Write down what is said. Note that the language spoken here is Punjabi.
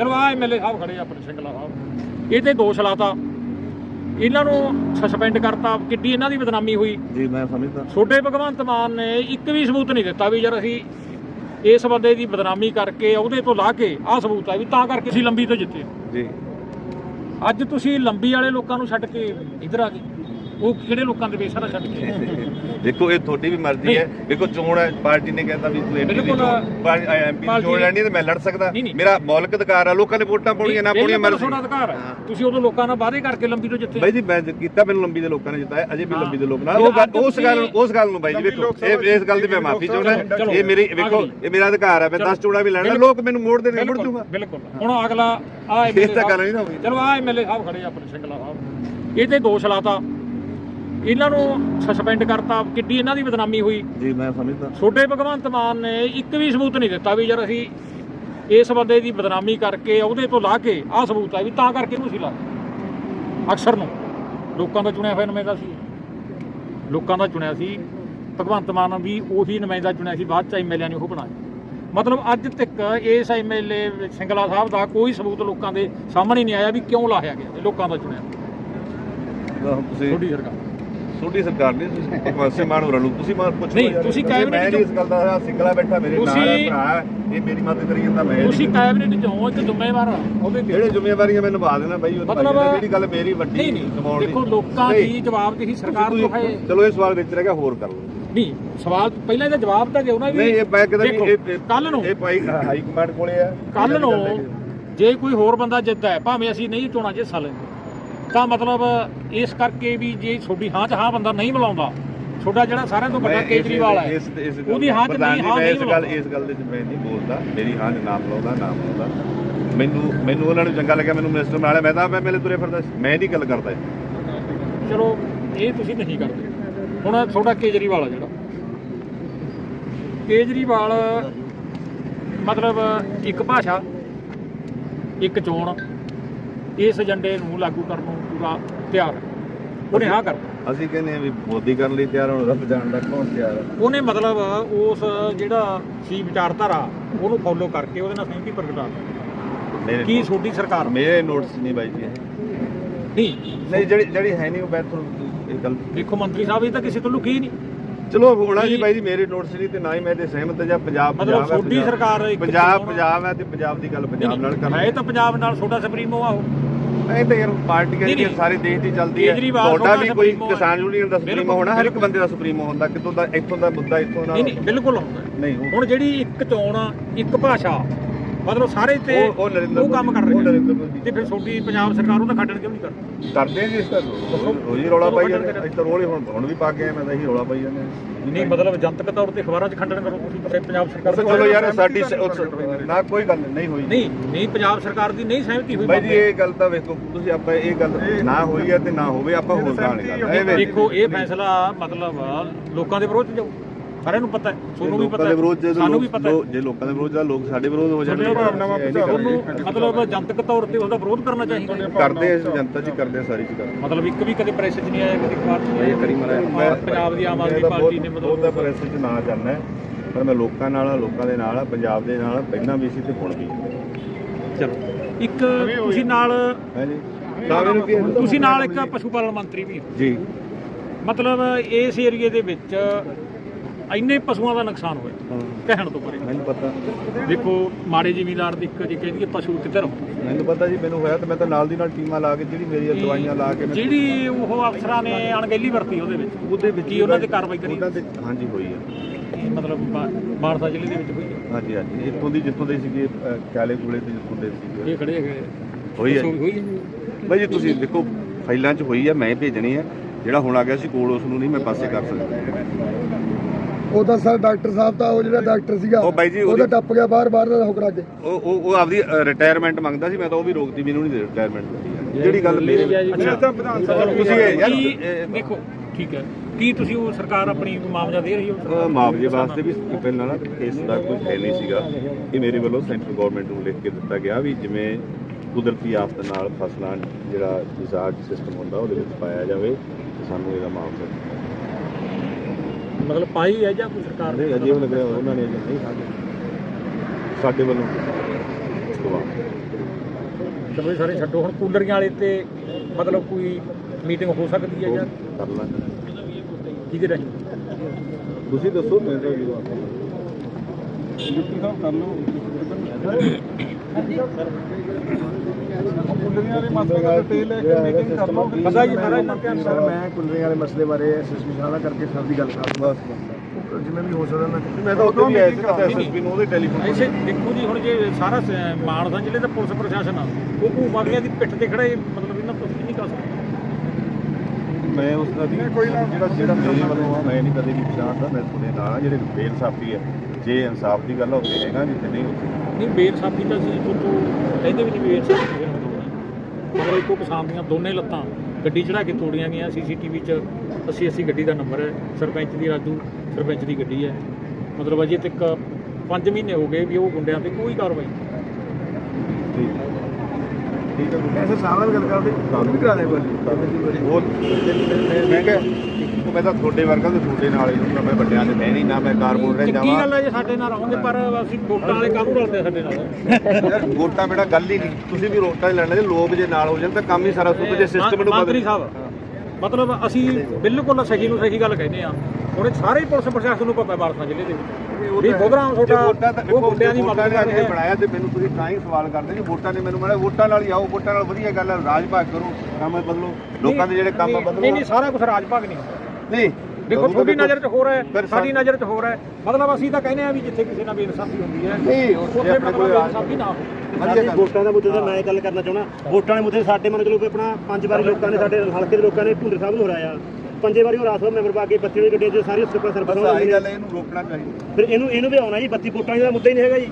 ਚਲੋ ਆ ਐਮਐਲਏ ਸਾਹਿਬ ਖੜੇ ਆ ਆਪਣੇ ਸਿੰਗਲਾ ਸਾਹਿਬ। ਇਹ ਤੇ ਦੋਸ਼ ਲਾਤਾ। ਇਹਨਾਂ ਨੂੰ ਸਸਪੈਂਡ ਕਰਤਾ ਕਿੱਡੀ ਇਹਨਾਂ ਦੀ ਬਦਨਾਮੀ ਹੋਈ। ਜੀ ਮੈਂ ਸਮਝਦਾ। ਛੋਟੇ ਭਗਵੰਤ ਮਾਨ ਨੇ ਇੱਕ ਵੀ ਸਬੂਤ ਨਹੀਂ ਦਿੱਤਾ ਵੀ ਯਾਰ ਅਸੀਂ ਇਸ ਬੰਦੇ ਦੀ ਬਦਨਾਮੀ ਕਰਕੇ ਉਹਦੇ ਤੋਂ ਲਾ ਕੇ ਆਹ ਸਬੂਤ ਆ ਵੀ ਤਾਂ ਕਰਕੇ ਅਸੀਂ ਲੰਬੀ ਤੋਂ ਜਿੱਤੇ। ਜੀ। ਅੱਜ ਤੁਸੀਂ ਲੰਬੀ ਵਾਲੇ ਲੋਕਾਂ ਨੂੰ ਛੱਡ ਕੇ ਇੱਧਰ ਆ ਗਏ। ਉਹ ਕਿਹੜੇ ਲੋਕਾਂ ਦੇ ਬੇਸਰਾ ਛੱਡ ਕੇ। ਦੇਖੋ ਇਹ ਤੁਹਾਡੀ ਵੀ ਮਰਜ਼ੀ ਹੈ। ਦੇਖੋ ਚੋਣ ਹੈ ਪਾਰਟੀ ਨੇ ਕਹਿੰਦਾ ਵੀ ਤੂੰ ਐਮਪੀ ਦੀ ਬਿਲਕੁਲ। ਚੋਣ ਐਮਪੀ ਦੀ ਚੋਣ ਹੈ ਤੇ ਮੈਂ ਲੜ ਸਕਦਾ। ਮੇਰਾ ਮੌਲਿਕ ਅਧਿਕਾਰ ਆ ਲੋਕਾਂ ਨੇ ਵੋਟਾਂ ਪਾਉਣੀਆਂ ਨਾ ਪਾਉਣੀਆਂ ਮਰਜ਼ੀ। ਤੁਹਾਡਾ ਅਧਿਕਾਰ ਹੈ। ਤੁਸੀਂ ਉਦੋਂ ਲੋਕਾਂ ਨਾਲ ਵਾਅਦੇ ਕਰਕੇ ਲੰਬੀ ਤੋਂ ਜਿੱਤੇ ਬਾਈ ਜੀ ਮੈਂ ਕੀਤਾ ਮੈਨੂੰ ਲੰਬੀ ਦੇ ਲੋਕਾਂ ਨੇ ਜਿਤਾਇਆ ਅਜੇ ਵੀ। ਲੰਬੀ ਦੇ ਲੋਕ ਨਾਲ। ਉਹ ਉਸ ਗੱਲ ਤੁਸੀਂ- ਉਸ ਗੱਲ ਨੂੰ ਬਾਈ ਜੀ ਵੇਖੋ। ਇਹ ਇਸ ਗੱਲ ਦੀ ਮੈਂ ਮਾਫੀ ਚਾਹੁੰਦਾ। ਇਹ ਮੇਰੀ। ਵੇਖੋ ਇਹ ਮੇਰਾ ਅਧਿਕਾਰ ਹੈ ਮੈਂ 10 ਚੋਣਾਂ ਵੀ ਲੈਣਾ ਲੋਕ ਮੈਨੂੰ ਮੋੜ ਦੇਣਗੇ ਮੁੜ ਬਿਲਕੁਲ ਜੂਗਾ ਬਿਲਕੁਲ। ਹੁਣ ਅਗਲਾ ਆ ਇਹ ਤਾਂ ਗੱਲ ਨਹੀਂ ਨਾ ਹੋਈ ਚਲੋ ਆ ਐਮਐਲਏ ਸਾਹਿਬ ਖੜੇ ਆਪਣੇ ਸਿੰਗਲਾ ਸਾਹਿਬ। ਇਹ ਤੇ ਦੋਸ਼ ਲਾਤਾ। ਇਹਨਾਂ ਨੂੰ ਸਸਪੈਂਡ ਕਰਤਾ ਕਿੱਡੀ ਇਹਨਾਂ ਦੀ ਬਦਨਾਮੀ ਹੋਈ। ਜੀ ਮੈਂ ਸਮਝਦਾ। ਛੋਟੇ ਭਗਵੰਤ ਮਾਨ ਨੇ ਇੱਕ ਵੀ ਸਬੂਤ ਨਹੀਂ ਦਿੱਤਾ ਵੀ ਯਾਰ ਅਸੀਂ ਇਸ ਬੰਦੇ ਦੀ ਬਦਨਾਮੀ ਕਰਕੇ ਉਹਦੇ ਤੋਂ ਲਾ ਕੇ ਆਹ ਸਬੂਤ ਆ ਵੀ ਤਾਂ ਕਰਕੇ ਇਹਨੂੰ ਅਸੀਂ ਲਾ ਅਕਸਰ ਨੂੰ। ਲੋਕਾਂ ਦਾ ਚੁਣਿਆ ਹੋਇਆ ਨੁਮਾਇੰਦਾ ਸੀ। ਲੋਕਾਂ ਦਾ ਚੁਣਿਆ ਸੀ। ਭਗਵੰਤ ਮਾਨ ਵੀ ਉਹੀ ਨੁਮਾਇੰਦਾ ਚੁਣਿਆ ਸੀ ਬਾਅਦ ਚ ਐਮਐਲਏ ਨੇ ਉਹ ਬਣਾਇਆ। ਮਤਲਬ ਅੱਜ ਤੱਕ ਇਸ ਐਮਐਲਏ ਸਿੰਗਲਾ ਸਾਹਿਬ ਦਾ ਕੋਈ ਸਬੂਤ ਲੋਕਾਂ ਦੇ ਸਾਹਮਣੇ ਨਹੀਂ ਆਇਆ ਵੀ ਕਿਉਂ ਲਾਇਆ ਗਿਆ ਲੋਕਾਂ ਦਾ ਚੁਣਿਆ। ਤੁਸੀਂ ਸਰਕਾਰ ਛੋਟੀ ਸਰਕਾਰ ਨਹੀਂ ਤੁਸੀਂ ਭਗਵੰਤ ਸਿੰਘ ਮਾਨ ਹੋਰਾਂ ਨੂੰ ਤੁਸੀਂ ਮਾਰ ਪੁੱਛੋ ਨਹੀਂ, ਯਾਰ। ਤੁਸੀਂ ਮੈਂ cabinet ਨਹੀਂ ਇਸ ਗੱਲ ਦਾ ਸਿੰਗਲਾ ਬੈਠਾ ਮੇਰੇ ਨਾਲ ਤੁਸੀਂ- ਭਰਾ ਹੈ, ਇਹ ਮੇਰੀ ਮਦਦ ਕਰੀ ਜਾਂਦਾ ਮੈਂ ਤੁਸੀਂ ਕੈਬਨਿਟ ਚੋਂ ਇੱਕ ਜ਼ਿੰਮੇਵਾਰ ਆ ਉਹਦੇ ਤੇ ਜਿਹੜੇ ਜ਼ਿੰਮੇਵਾਰੀਆਂ ਮੈਂ ਨਿਭਾ ਦੇਣਾ ਬਾਈ ਉਹ ਨਿਭਾਈ ਮਤਲਬ- ਜਾਣਾ। ਜਿਹੜੀ ਗੱਲ ਮੇਰੀ ਵੱਡੀ ਨਹੀਂ ਨਹੀਂ ਨਿਭਾਉਣ ਦੀ। ਦੇਖੋ ਲੋਕਾਂ ਨਹੀਂ, ਦੀ ਜਵਾਬਦੇਹੀ ਸਰਕਾਰ ਤੁਸੀਂ- ਤੋਂ ਹੈ। ਚਲੋ ਇਹ ਸਵਾਲ ਵਿੱਚ ਰਹਿ ਗਿਆ ਹੋਰ ਕਰ ਲਓ। ਨਹੀਂ ਸਵਾਲ ਪਹਿਲਾਂ ਇਹਦਾ ਜਵਾਬ ਤਾਂ ਦਿਓ ਨਾ ਵੀ ਨਹੀਂ ਇਹ ਮੈਂ ਕਹਿੰਦਾ ਵੀ ਇਹ ਕੱਲ ਨੂੰ। ਇਹ ਭਾਈ ਹਾਈ ਕਮਾਂਡ ਕੋਲੇ ਆ। ਕੱਲ ਨੂੰ। ਜੇ ਕੋਈ ਹੋਰ ਬੰਦਾ ਜਿੱਤਦਾ ਹੈ ਭਾਵੇਂ ਅਸੀਂ ਨਹੀਂ ਚੋਣਾਂ 'ਚ ਹਿੱਸਾ ਲੈਂਦੇ। ਤਾਂ ਮਤਲਬ ਇਸ ਕਰਕੇ ਵੀ ਜੇ ਤੁਹਾਡੀ ਹਾਂ 'ਚ ਹਾਂ ਬੰਦਾ ਨਹੀਂ ਮਿਲਾਉਂਦਾ ਤੁਹਾਡਾ ਜਿਹੜਾ ਸਾਰਿਆਂ ਤੋਂ ਵੱਡਾ ਕੇਜਰੀਵਾਲ ਹੈ ਉਹਦੀ ਹਾਂ 'ਚ ਨਹੀਂ ਹਾਂ ਨਹੀਂ ਇਸ ਗੱਲ ਇਸ ਗੱਲ ਦੇ ਵਿੱਚ ਮੈਂ ਨਹੀਂ ਬੋਲਦਾ ਮੇਰੀ ਹਾਂ ਚ ਨਾਮ ਲਾਉਂਦਾ ਨਾਮ ਲਾਉਂਦਾ ਮੈਨੂੰ ਮੈਨੂੰ ਉਹਨਾਂ ਨੂੰ ਚੰਗਾ ਲੱਗਿਆ ਮੈਨੂੰ ਮਿਨਿਸਟਰ ਬਣਾ ਲਿਆ ਮੈਂ ਤਾਂ ਮੈਂ ਮੇਲੇ ਤੁਰੇ ਫਿਰਦਾ। ਮੈਂ ਨਹੀਂ ਗੱਲ ਕਰਦਾ। ਚਲੋ ਇਹ ਤੁਸੀਂ ਨਹੀਂ ਕਰਦੇ। ਹੁਣ ਤੁਹਾਡਾ ਕੇਜਰੀਵਾਲ ਆ ਜਿਹੜਾ। ਕੇਜਰੀਵਾਲ ਮਤਲਬ ਇੱਕ ਭਾਸ਼ਾ ਇੱਕ ਚੋਣ। ਇਸ ਏਜੰਡੇ ਨੂੰ ਲਾਗੂ ਕਰਨ ਨੂੰ ਪੂਰਾ ਤਿਆਰ ਹੈ। ਉਹਨੇ ਹਾਂ ਕਰ ਅਸੀਂ ਕਹਿੰਦੇ ਆ ਵੀ ਮੋਦੀ ਕਰਨ ਲਈ ਤਿਆਰ ਹੁਣ ਰੱਬ ਜਾਣਦਾ ਕੌਣ ਤਿਆਰ ਹੈ? ਉਹਨੇ ਮਤਲਬ ਉਸ ਜਿਹੜਾ ਸੀ ਵਿਚਾਰਧਾਰਾ ਉਹਨੂੰ ਫੋਲੋ ਕਰਕੇ ਉਹਦੇ ਨਾਲ ਸਹਿਮਤੀ ਪ੍ਰਗਟਾ ਮੇਰੇ ਕੀ ਛੋਟੀ ਸਰਕਾਰ? ਮੇਰੇ ਨੋਟਸ ਨਹੀਂ ਬਾਈ ਜੀ। ਇਹ। ਨਹੀਂ। ਨਹੀਂ ਜਿਹੜੀ ਜਿਹੜੀ ਹੈ ਨਹੀਂ ਉਹ ਮੈਂ ਤੁਹਾਨੂੰ ਇਹ ਗੱਲ ਦੇਖੋ ਮੰਤਰੀ ਸਾਹਿਬ ਇਹ ਤਾਂ ਕਿਸੇ ਤੋਂ ਲੁਕੀ ਨਹੀਂ। ਚਲੋ ਹੋਣਾ ਜੀ ਬਾਈ ਜੀ ਮੇਰੇ ਨੋਟਸ ਨਹੀਂ ਤੇ ਨਾ ਹੀ ਮੈਂ ਇਹਦੇ ਸਹਿਮਤ ਜਾਂ ਪੰਜਾਬ ਮਤਲਬ ਪੰਜਾਬ ਹੈ, ਛੋਟੀ ਸਰਕਾਰ ਪੰਜਾਬ ਪੰਜਾਬ ਹੈ ਤੇ ਪੰਜਾਬ ਦੀ ਗੱਲ ਪੰਜਾਬ ਨਾਲ ਕਰਨੀ ਹੈ ਤਾਂ ਪੰਜਾਬ ਨਾਲ ਛੋਟਾ ਸੁਪਰੀਮੋ ਆ ਉਹ। ਨਹੀਂ ਤਾਂ ਯਾਰ ਪਾਰਟੀਆਂ ਜਿਹੜੀਆਂ। ਸਾਰੇ ਦੇਸ਼ ਦੀ ਚੱਲਦੀ ਹੈ ਤੁਹਾਡਾ ਵੀ ਕੋਈ। ਕਿਸਾਨ ਯੂਨੀਅਨ ਦਾ ਸੁਪਰੀਮੋ ਹੋਣਾ ਹਰ ਇੱਕ। ਬੰਦੇ ਦਾ ਸੁਪਰੀਮੋ ਹੁੰਦਾ ਕਿਤੋਂ ਦਾ ਇੱਥੋਂ ਦਾ ਮੁੱਦਾ ਇੱਥੋਂ ਦਾ ਨਹੀਂ ਨਹੀਂ ਬਿਲਕੁਲ ਹੁੰਦਾ ਨਹੀਂ ਹੁਣ ਜਿਹੜੀ ਇੱਕ ਚੋਣ ਇੱਕ ਭਾਸ਼ਾ ਮਤਲਬ ਸਾਰੇ ਤੇ ਉਹ- ਉਹ ਨਰਿੰਦਰ ਉਹ ਕੰਮ ਕਰ ਉਹ ਰਹੇ ਨਰਿੰਦਰ ਨੇ। ਤੇ ਫਿਰ ਛੋਟੀ ਪੰਜਾਬ ਸਰਕਾਰ ਉਹਦਾ ਖੱਡਣ ਕਿਉਂ ਨਹੀਂ ਕਰਦੀ? ਕਰਦੇ ਜੀ ਇਸ ਤਰ੍ਹਾਂ। ਰੋਜੀ ਰੌਲਾ ਪਾਈ ਜਾਂਦੇ ਤਰ੍ਹਾਂ ਰੋਲੇ ਹੁਣ ਹੁਣ ਵੀ ਪਾ ਕੇ ਆਏ ਮੈਂ ਤਾਂ ਇਹੀ ਰੌਲਾ ਪਾਈ ਜਾਂਦੇ ਨਹੀਂ ਮਤਲਬ ਜਨਤਕ ਤੌਰ ਤੇ ਅਖਬਾਰਾਂ 'ਚ ਖੰਡਨ ਕਰੋ ਤੁਸੀਂ ਫਿਰ ਪੰਜਾਬ ਸਰਕਾਰ ਦੀ ਚਲੋ ਯਾਰ ਸਾਡੀ ਸ- ਉਸ- ਨਾ ਕੋਈ ਗੱਲ ਨਹੀਂ ਹੋਈ। ਨਹੀਂ ਨਹੀਂ ਪੰਜਾਬ ਸਰਕਾਰ ਦੀ ਨਹੀਂ ਸਹਿਮਤੀ ਹੋਈ ਬਾਈ ਜੀ ਇਹ ਗੱਲ ਤਾਂ ਵੇਖੋ ਤੁਸੀਂ ਆਪਾਂ ਇਹ ਗੱਲ ਨਾ ਹੋਈ ਹੈ ਤੇ ਨਾ ਹੋਵੇ ਆਪਾਂ ਹੋਰ ਗੱਲ ਨਹੀਂ ਇਹ ਵੇਖ- ਦੇਖੋ ਇਹ ਫੈਸਲਾ ਮਤਲਬ ਲੋਕਾਂ ਦੇ ਵਿਰੋਧ 'ਚ ਜਾਊ। ਸਾਰਿਆਂ ਨੂੰ ਪਤਾ ਹੈ ਤੁਹਾਨੂੰ ਵੀ ਪਤਾ ਹੈ ਜੇ ਸਾਨੂੰ ਵੀ ਪਤਾ ਹੈ। ਜੇ ਲੋਕਾਂ ਦੇ ਵਿਰੋਧ ਦਾ ਲੋਕ ਸਾਡੇ ਵਿਰੋਧ ਹੋ ਜਾਣਗੇ ਭਾਵਨਾਵਾਂ ਉਹਨੂੰ। ਮਤਲਬ ਜਨਤਕ ਤੌਰ ਤੇ ਉਹਦਾ ਵਿਰੋਧ ਕਰਨਾ ਚਾਹੀਦਾ। ਕਰਦੇ ਆ, ਜਨਤਾ ਜੀ ਕਰਦੇ ਆ, ਸਾਰੀ ਚ ਕਰਦੇ ਮਤਲਬ ਇੱਕ ਵੀ ਕਦੇ ਪ੍ਰੈਸ 'ਚ ਨਹੀਂ ਆਇਆ ਕਦੇ ਅਖਬਾਰ 'ਚ ਨਹੀਂ ਕਰੀ ਔਰ ਪੰਜਾਬ ਦੀ ਆਮ ਆਦਮੀ ਪਾਰਟੀ ਨੇ ਉਹਦਾ ਮਤਲਬ ਪ੍ਰੈਸ ਚ ਨਾ ਜਾਣਾ ਪਰ ਮੈਂ ਲੋਕਾਂ ਨਾਲ ਲੋਕਾਂ ਦੇ ਨਾਲ ਪੰਜਾਬ ਦੇ ਨਾਲ ਪਹਿਲਾਂ ਵੀ ਸੀ ਤੇ ਹੁਣ ਵੀ। ਚਲੋ ਇੱਕ ਤੁਸੀਂ ਨਾਲ ਜੀ? ਤੁਸੀਂ ਨਾਲ ਇੱਕ ਪਸ਼ੂ ਪਾਲਣ ਮੰਤਰੀ ਵੀ ਹੋ। ਜੀ। ਮਤਲਬ ਇਸ ਏਰੀਏ ਦੇ ਵਿੱਚ ਇੰਨੇ ਪਸ਼ੂਆਂ ਦਾ ਨੁਕਸਾਨ ਹੋਇਆ ਕਹਿਣ ਤੋਂ ਪਰੇ। ਮੈਨੂੰ ਪਤਾ। ਦੇਖੋ ਮਾੜੇ ਜ਼ਿਮੀਂਦਾਰ ਦੀ ਇੱਕ ਜੇ ਕਹਿੰਦੀ ਪਸ਼ੂ ਕਿੱਧਰ ਮੈਨੂੰ ਪਤਾ ਜੀ ਮੈਨੂੰ ਹੋਇਆ ਤੇ ਮੈਂ ਤਾਂ ਨਾਲ ਦੀ ਨਾਲ ਟੀਮਾਂ ਲਾ ਕੇ ਜਿਹੜੀ ਮੇਰੀਆਂ ਦਵਾਈਆਂ ਲਾ ਕੇ ਮੈਂ ਜਿਹੜੀ ਉਹ ਅਫਸਰਾਂ ਨੇ ਅਣਗਹਿਲੀ ਵਰਤੀ ਉਹਦੇ ਵਿੱਚ ਉਹਦੇ ਵਿੱਚ ਕੀ ਉਹਨਾਂ ਤੇ ਕਾਰਵਾਈ ਕਰੀ? ਉਹਨਾਂ ਤੇ ਹਾਂਜੀ ਹੋਈ ਹੈ ਇਹ ਮਤਲਬ ਮਾਨਸਾ ਜ਼ਿਲ੍ਹੇ ਦੇ ਵਿੱਚ ਹੋਈ ਹੈ ਹਾਂਜੀ ਹਾਂਜੀ। ਇੱਥੋਂ ਦੀ ਜਿੱਥੋਂ ਦੇ ਸੀਗੇ ਅਹ, ਕਾਲੇ ਕੂਲੇ ਤੇ ਜਿੱਥੋਂ ਦੇ ਸੀਗੇ। ਇਹ ਖੜੇ ਹੈਗੇ ਹੋਈ ਹੈ ਪਸ਼ੂ ਹੋਈ ਹੈ ਬਾਈ ਜੀ ਤੁਸੀਂ ਦੇਖੋ ਫਾਈਲਾਂ 'ਚ ਹੋਈ ਹੈ ਮੈਂ ਭੇਜਣੀ ਹੈ ਜਿਹੜਾ ਹੁਣ ਆ ਗਿਆ ਸੀ ਕੋਲ ਉਸ ਨੂੰ ਨਹੀਂ ਮੈਂ ਪਾਸੇ ਕਰ ਸਕਦਾ। ਉਹਦਾ ਸਰ ਡਾਕਟਰ ਸਾਹਿਬ ਤਾਂ ਉਹ ਜਿਹੜਾ ਡਾਕਟਰ ਸੀਗਾ ਉਹ ਬਾਈ ਜੀ ਉਹਦਾ ਉਹਦੀ- ਟੱਪ ਗਿਆ ਬਾਹਰ ਬਾਹਰ ਦਾ ਹੁਕਰਾ ਕੇ। ਉਹ ਉਹ ਉਹ ਆਪਦੀ ਰਿਟਾਇਰਮੈਂਟ ਮੰਗਦਾ ਸੀ ਮੈਂ ਤਾਂ ਉਹ ਵੀ ਰੋਕਦੀ ਮੈਨੂੰ ਨਹੀਂ ਰਿਟਾਇਰਮੈਂਟ ਜਿਹੜੀ ਗੱਲ ਮੇਰੇ ਅੱਛਾ। ਤੁਸੀਂ ਇਹ ਯਾਰ ਕੀ- ਇਹ- ਦੇਖੋ ਠੀਕ ਹੈ। ਕੀ ਤੁਸੀਂ ਉਹ ਸਰਕਾਰ ਆਪਣੀ ਮਾਮਲਾ ਦੇ ਰਹੀ ਹੋ? ਅਹ ਮੁਆਵਜ਼ੇ ਵਾਸਤੇ ਵੀ ਪਹਿਲਾਂ ਨਾ ਕੇਸ ਦਾ ਕੋਈ ਹੈ ਨਹੀਂ ਸੀਗਾ ਇਹ ਮੇਰੇ ਵੱਲੋਂ ਸੈਂਟਰਲ ਗਵਰਨਮੈਂਟ ਨੂੰ ਲਿਖ ਕੇ ਦਿੱਤਾ ਗਿਆ ਵੀ ਜਿਵੇਂ ਕੁਦਰਤੀ ਆਫਤ ਨਾਲ ਫਸਲਾਂ ਜਿਹੜਾ ਡਿਜ਼ਾਸਟਰ ਸਿਸਟਮ ਹੁੰਦਾ ਉਹਦੇ ਵਿੱਚ ਪਾਇਆ ਜਾਵੇ ਤੇ ਸਾਨੂੰ ਇਹਦਾ ਮੁਆਵਜ਼ਾ ਦਿੱਤਾ ਮਤਲਬ ਪਾਈ ਹੈ ਜਾਂ ਕੋਈ ਸਰਕਾਰ ਨਹੀਂ ਅਜੇ ਉਹ ਲੱਗਿਆ ਉਹਨਾਂ ਨੇ ਨਹੀਂ ਸਾਡੇ। ਸਾਡੇ ਵੱਲੋਂ। ਇਹ ਸਾਰੇ ਛੱਡੋ ਹੁਣ ਕੂਲਰੀਆਂ ਵਾਲੇ ਤੇ ਮਤਲਬ ਕੋਈ ਮੀਟਿੰਗ ਹੋ ਸਕਦੀ ਹੈ ਜਾਂ ਕਰ ਲਾਂਗੇ। ਕਿਹਦੇ ਰਾਹੀਂ? ਤੁਸੀਂ ਦੱਸੋ ਮੈਂ ਤਾਂ ਡਿਪਟੀ ਸਾਹਿਬ ਕਰ ਲਓ। ਕੁੰਡਲੀਆਂ ਵਾਲੇ ਮਸਲੇ ਦਾ ਡਿਟੇਲ ਲੈ ਕੇ ਮੀਟਿੰਗ ਕਰ ਲਓ ਪਤਾ ਜੀ ਸਾਰਾ ਇਹਨਾਂ ਧਿਆਨ ਸਰ ਮੈਂ ਕੁਲਰੇ ਵਾਲੇ ਮਸਲੇ ਬਾਰੇ ਐਸਐਸਪੀ ਸਾਹਿਬ ਨਾਲ ਕਰਕੇ ਸਰ ਦੀ ਗੱਲ ਕਰ ਦੂੰਗਾ ਉਹ ਜਿਵੇਂ ਵੀ ਹੋ ਸਕਦਾ ਮੈਂ ਮੈਂ ਤਾਂ ਉੱਥੇ ਵੀ ਆਇਆ ਸੀ ਐਸਐਸਪੀ ਨੂੰ ਉਹਦੇ ਟੈਲੀਫੋਨ ਐਸੇ ਦੇਖੋ ਜੀ ਹੁਣ ਜੇ ਸਾਰਾ ਸ- ਮਾਨਸਾ ਜ਼ਿਲ੍ਹੇ ਦਾ ਪੁਲਿਸ ਪ੍ਰਸ਼ਾਸਨ ਆ ਉਹ ਭੂਮਾਗੀਆਂ ਦੀ ਪਿੱਠ ਤੇ ਖੜਾ ਇਹ ਮਤਲਬ ਇਹਨਾਂ ਕੁਝ ਨਹੀਂ ਕਰ ਸਕਦਾ। ਮੈਂ ਉਸ ਦਾ ਵੀ ਜਿਹੜਾ ਜਿਹੜਾ ਮੇਰੇ ਵੱਲੋਂ ਆ ਮੈਂ ਨਹੀਂ ਕਦੇ ਵੀ ਪਛਾਣਦਾ ਮੈਂ ਤੁਹਾਡੇ ਨਾਲ ਆ ਜਿਹੜੇ ਬੇਇਨਸਾਫੀ ਹੈ ਜੇ ਇਨਸਾਫ ਦੀ ਗੱਲ ਉੱਥੇ ਹੈਗਾ ਜਿੱਥੇ ਨਹੀਂ ਨਹੀਂ ਬੇਇਨਸਾਫੀ ਤਾਂ ਸੀ ਤੋਂ ਕਹਿੰਦੇ ਵੀ ਨਹੀਂ ਬੇਇਨਸਾਫੀ। ਮਗਰ ਇੱਕੋ ਕਿਸਾਨ ਦੀਆਂ ਦੋਨੇ ਲੱਤਾਂ ਗੱਡੀ ਚੜਾ ਕੇ ਤੋੜੀਆਂ ਗਈਆਂ ਸੀਸੀਟੀਵੀ 'ਚ 80 80 ਗੱਡੀ ਦਾ ਨੰਬਰ ਹੈ ਸਰਪੰਚ ਦੀ ਰਾਜੂ ਸਰਪੰਚ ਦੀ ਗੱਡੀ ਹੈ ਮਤਲਬ ਅਜੇ ਤੱਕ 5 ਮਹੀਨੇ ਹੋ ਗਏ ਵੀ ਉਹ ਗੁੰਡਿਆਂ ਤੇ ਕੋਈ ਕਾਰਵਾਈ ਨਹੀਂ। ਠੀਕ ਹੈ ਠੀਕ ਹੈ ਐਸੇ ਸਾਹਿਬ ਨਾਲ ਗੱਲ ਕਰਦੇ ਤੁਹਾਨੂੰ ਵੀ ਕਰਾ ਦੇ ਬੋਲੀ ਉਹ ਮੈਂ ਕਿਹਾ ਉਹ ਮੈਂ ਤਾਂ ਤੁਹਾਡੇ ਵਰਗਾ ਤੇ ਤੁਹਾਡੇ ਨਾਲ ਹੀ ਹੁੰਦਾ ਮੈਂ ਵੱਡਿਆਂ ਦੇ ਮੈਂ ਨਹੀਂ ਨਾ ਮੈਂ ਕਾਰਪੋਰੇਟ ਚੰਗੀ ਜਾਵਾਂ। ਗੱਲ ਹੈ ਜੇ ਸਾਡੇ ਨਾਲ ਰਹੋਗੇ ਪਰ ਅਸੀਂ ਵੋਟਾਂ ਵਾਲੇ ਕਾਹਨੂੰ ਰਲਦੇ ਆ ਸਾਡੇ ਨਾਲ? ਯਾਰ ਵੋਟਾਂ ਮੇਰਾ ਗੱਲ ਹੀ ਨਹੀਂ। ਤੁਸੀਂ ਵੀ ਵੋਟਾਂ ਹੀ ਲੈਣਾ ਜੇ ਲੋਕ ਜੇ ਨਾਲ ਹੋ ਜਾਣ ਤਾਂ ਕੰਮ ਹੀ ਸਾਰਾ ਸੁੱਕ ਜੇ ਸਿਸਟਮ ਨੂੰ ਮੰਤਰੀ ਬਦਲ ਸਾਹਿਬ ਮਤਲਬ ਅਸੀਂ ਬਿਲਕੁਲ ਸਹੀ ਨੂੰ ਸਹੀ ਗੱਲ ਕਹਿੰਦੇ ਆ ਹੁਣ ਸਾਰੇ ਪੁਲਿਸ ਪ੍ਰਸ਼ਾਸਨ ਨੂੰ ਪਤਾ ਬਾਰਸਾ ਜ਼ਿਲ੍ਹੇ ਦੇ ਵਿੱਚ। ਵੀ ਵੋਟਾਂ ਤਾਂ ਉਹ ਗੁੰਡਿਆਂ ਦੀ ਵੋਟਾਂ ਮਦਦ ਨੇ ਕਰ ਅੱਗੇ ਰਿਹਾ ਬਣਾਇਆ ਤੇ ਮੈਨੂੰ ਤੁਸੀਂ ਤਾਂ ਹੀ ਸਵਾਲ ਕਰਦੇ ਜੀ ਵੋਟਾਂ ਨੇ ਮੈਨੂੰ ਮਿਲਿਆ ਵੋਟਾਂ ਨਾਲ ਹੀ ਆਓ ਵੋਟਾਂ ਨਾਲ ਵਧੀਆ ਗੱਲ ਹੈ ਰਾਜ ਭਾਗ ਕਰੋ ਕੰਮ ਬਦਲੋ ਲੋਕਾਂ ਦੇ ਜਿਹੜੇ ਕੰਮ ਬਦਲੋ। ਨਹੀਂ ਨਹੀਂ ਸਾਰਾ ਕੁਝ ਰਾਜ ਭਾਗ ਨਹੀਂ ਹੁੰਦਾ। ਨਹੀਂ ਦੇਖੋ ਤੁਹਾਡੀ ਨਜ਼ਰ 'ਚ ਹੋ ਰਿਹਾ ਹੈ ਸਾਡੀ ਨਜ਼ਰ 'ਚ ਹੋ ਰਿਹਾ ਹੈ। ਮਤਲਬ ਅਸੀਂ ਤਾਂ ਕਹਿੰਦੇ ਆ ਵੀ ਜਿੱਥੇ ਕਿਸੇ ਨਾਲ ਬੇਇਨਸਾਫੀ ਹੁੰਦੀ ਹੈ ਨਹੀਂ ਉੱਥੇ ਮਤਲਬ ਬੇਇਨਸਾਫੀ ਨਾ ਹੋਵੇ। ਗੱਲ ਵੋਟਾਂ ਦਾ ਮੁੱਦੇ ਤੇ ਮੈਂ ਇਹ ਗੱਲ ਕਰਨਾ ਚਾਹਣਾ ਵੋਟਾਂ ਦੇ ਮੁੱਦੇ ਸਾਡੇ ਮੰਨ ਕੇ ਲੋ ਵੀ ਆਪਣਾ ਪੰਜ ਵਾਰੀ ਲੋਕਾਂ ਨੇ ਸਾਡੇ ਹਲਕੇ ਦੇ ਲੋਕਾਂ ਨੇ ਭੁੰਦਰ ਸਾਹਿਬ ਨੂੰ ਹਰਾਇਆ। ਪੰਜੇ ਵਾਰੀ ਉਹ ਰਾਜ ਸਭਾ ਮੈਂਬਰ ਪਾ ਕੇ ਬੱਤੀ ਵਾਲੀ ਗੱਡੀਆਂ 'ਚ ਸਾਰੀ ਸਰਪੰਚ ਸਰਪੰਚ ਬਸ ਨੂੰ ਆਹੀ ਲਾਉਂਦੇ ਗੱਲ ਹੈ ਇਹਨੂੰ ਰੋਕਣਾ ਚਾਹੀਦਾ। ਫਿਰ ਇਹਨੂੰ ਇਹਨੂੰ ਵੀ ਆਉਣਾ ਜੀ ਬੱਤੀ ਵੋਟਾਂ ਦਾ ਮੁੱਦਾ ਹੀ ਨਹੀਂ ਹੈਗਾ ਜੀ।